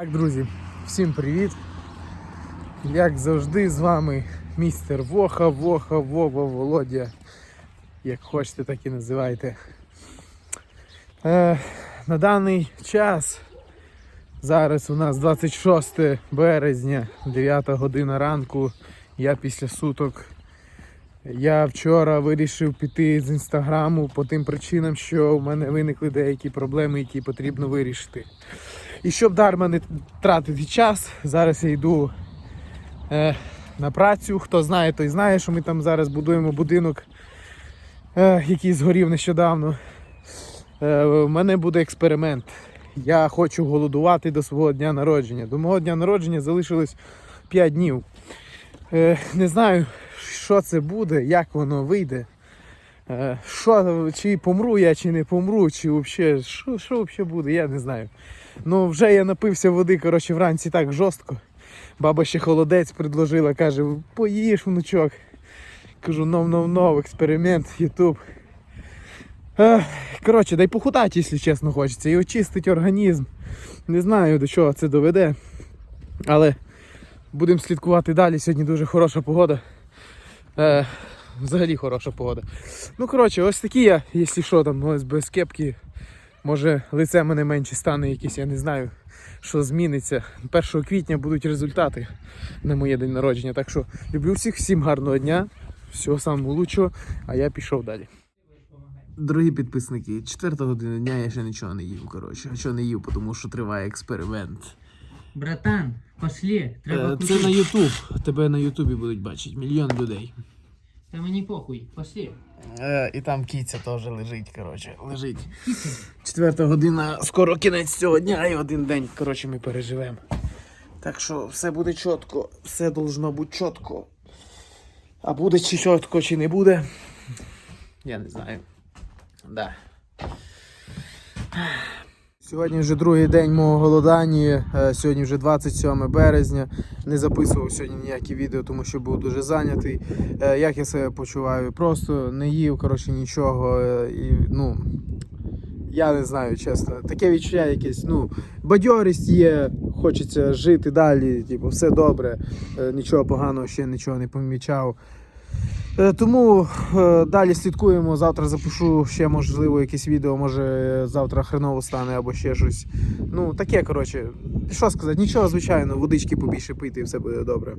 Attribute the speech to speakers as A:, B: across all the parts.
A: Так, друзі, всім привіт! Як завжди, з вами містер Воха, Воха, Вова, Володя. Як хочете, так і називайте. Е, на даний час, зараз у нас 26 березня, 9 година ранку. Я після суток. Я вчора вирішив піти з інстаграму по тим причинам, що в мене виникли деякі проблеми, які потрібно вирішити. І щоб дарма не тратити час, зараз я йду е, на працю. Хто знає, той знає, що ми там зараз будуємо будинок, е, який згорів нещодавно. Е, у мене буде експеримент. Я хочу голодувати до свого дня народження. До мого дня народження залишилось 5 днів. Е, не знаю, що це буде, як воно вийде. Е, Що, чи помру я, чи не помру, чи взагалі, що, що взагалі буде, я не знаю. Ну, вже я напився води, коротше, вранці так жорстко. Баба ще холодець предложила, каже, поїж, внучок. Кажу, нов нов нов експеримент, Ютуб. Коротше, дай похудати, якщо чесно хочеться, і очистить організм. Не знаю, до чого це доведе. Але будемо слідкувати далі. Сьогодні дуже хороша погода. Е, взагалі хороша погода. Ну, коротше, ось такі я, якщо що, там, ось без кепки. Може лице мене менше стане якесь, я не знаю, що зміниться. 1 квітня будуть результати на моє день народження. Так що люблю всіх, всім гарного дня, всього самого лучшого, а я пішов далі. Дорогі підписники, 4 година дня я ще нічого не їв. Коротше, а що не їв, тому що триває експеримент.
B: Братан, пошли, треба
A: Е, Це на Ютуб. Тебе на Ютубі будуть бачити мільйон людей.
B: Та мені похуй, пошли.
A: Е, і там кіця теж лежить, коротше, лежить. Четверта година, скоро кінець цього дня і один день, коротше, ми переживемо. Так що все буде чітко, все должно бути чітко. А буде чи чітко, чи не буде. Я не знаю. Да. Сьогодні вже другий день мого голодання. Е, Сьогодні вже 27 березня. Не записував сьогодні ніякі відео, тому що був дуже зайнятий. Е, Як я себе почуваю? Просто не їв, коротше, нічого. е, І, ну, я не знаю, чесно. Таке відчуття якесь, ну, бадьорість є, хочеться жити далі, типу, все добре, нічого поганого ще нічого не помічав. Е, Тому е, далі слідкуємо. Завтра запишу ще, можливо, якесь відео, може завтра хреново стане або ще щось. Ну, таке, коротше, що сказати, нічого, звичайно, водички побільше пити і все буде добре.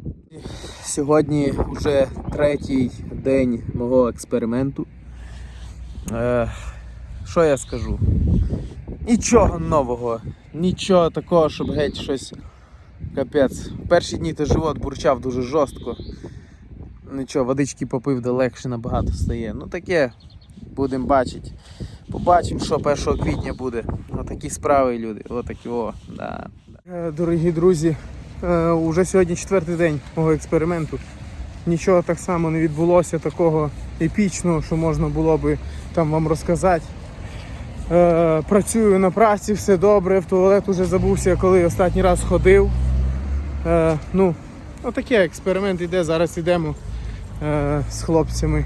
A: Сьогодні вже третій день мого експерименту. Е, що я скажу? Нічого нового, нічого такого, щоб геть щось капець. Перші дні то живот бурчав дуже жорстко. Нічого, водички попив, де легше набагато стає. Ну таке, будемо бачити. Побачимо, що 1 квітня буде. Отакі справи, люди. Отакі о. Да. Е, Дорогі друзі, е, уже сьогодні четвертий день мого експерименту. Нічого так само не відбулося такого епічного, що можна було би там вам розказати. Е, працюю на праці, все добре, в туалет уже забувся, коли останній раз ходив. Е, ну, отаке експеримент іде, зараз йдемо е, з хлопцями.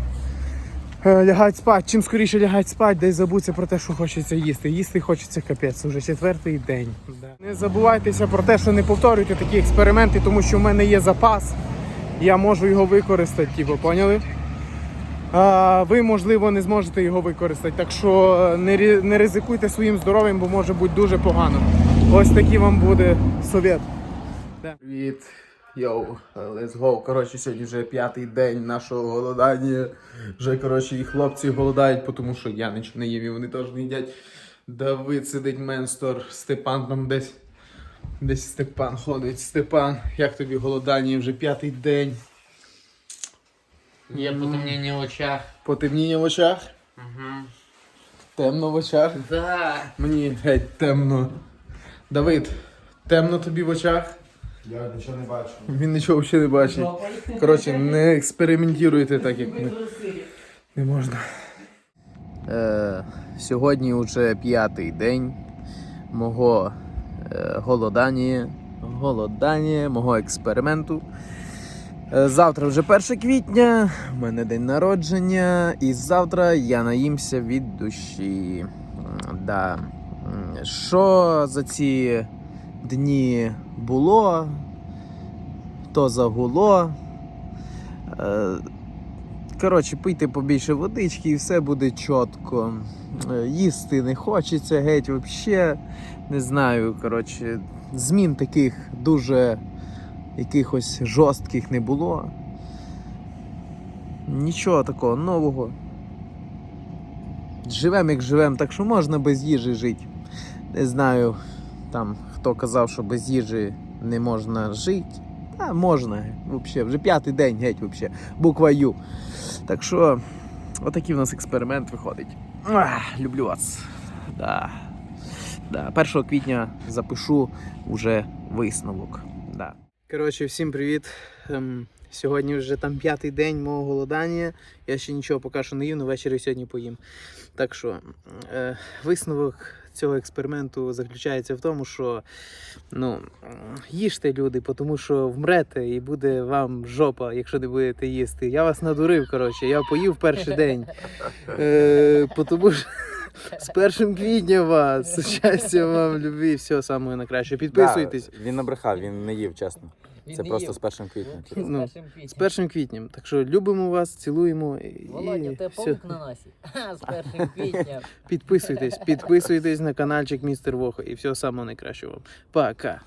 A: Е, лягать спати. Чим скоріше лягать спати, десь забудься про те, що хочеться їсти. Їсти хочеться капець, вже четвертий день. Не забувайтеся про те, що не повторюйте такі експерименти, тому що в мене є запас. Я можу його використати, типу, поняли? А, ви, можливо, не зможете його використати. Так що е, не, не ризикуйте своїм здоров'ям, бо може бути дуже погано. Ось такий вам буде совет. Привіт. Йоу, let's go. Коротше, сьогодні вже п'ятий день нашого голодання. Вже, коротше, і хлопці голодають, тому що я нічого не їв, і вони теж не їдять. Давид сидить менстор, Степан там десь. Десь Степан ходить. Степан, як тобі голодання вже п'ятий день.
B: Є потемнення в очах.
A: Потемніння в очах?
B: Угу.
A: Темно в очах.
B: Да.
A: Мені геть темно. Давид, темно тобі в очах?
C: Я нічого не бачу.
A: Він нічого взагалі не бачить. Коротше, не експериментуйте так, як ми. Не можна. Е, сьогодні вже п'ятий день мого е, голодання, голодання, мого експерименту. Е, завтра вже 1 квітня, в мене день народження, і завтра я наїмся від душі. Да. Що за ці дні було, то загуло. Е, Коротше, пийте побільше водички і все буде чітко. Е, Їсти не хочеться геть взагалі. Не знаю, коротше, змін таких дуже якихось жорстких не було. Нічого такого нового. Живем як живем, так що можна без їжі жити. Не знаю, там хто казав, що без їжі не можна жити. А можна, взагалі, вже п'ятий день геть взагалі. Буква Ю. Так що, отакий в нас експеримент виходить. Ах, люблю вас. Да. Да. 1 квітня запишу вже висновок. Да. Коротше, всім привіт. Ем, сьогодні вже там п'ятий день мого голодання. Я ще нічого поки що не їм, але ввечері сьогодні поїм. Так що, е, висновок цього експерименту заключається в тому, що ну, їжте люди, тому що вмрете і буде вам жопа, якщо не будете їсти. Я вас надурив, коротше, я поїв перший день. Е, тому що з першим квітня вас. Щастя вам, любві, всього самого найкраще. Підписуйтесь.
C: Да, він набрехав, він не їв, чесно. Це просто з першим квітнем.
A: Ну, З першим квітням. Так що любимо вас, цілуємо і
D: Володя, в тебе
A: все.
D: паук на носі. З першим квітня.
A: Підписуйтесь, підписуйтесь на каналчик Містер Вохо і всього самого найкращого вам. Пока.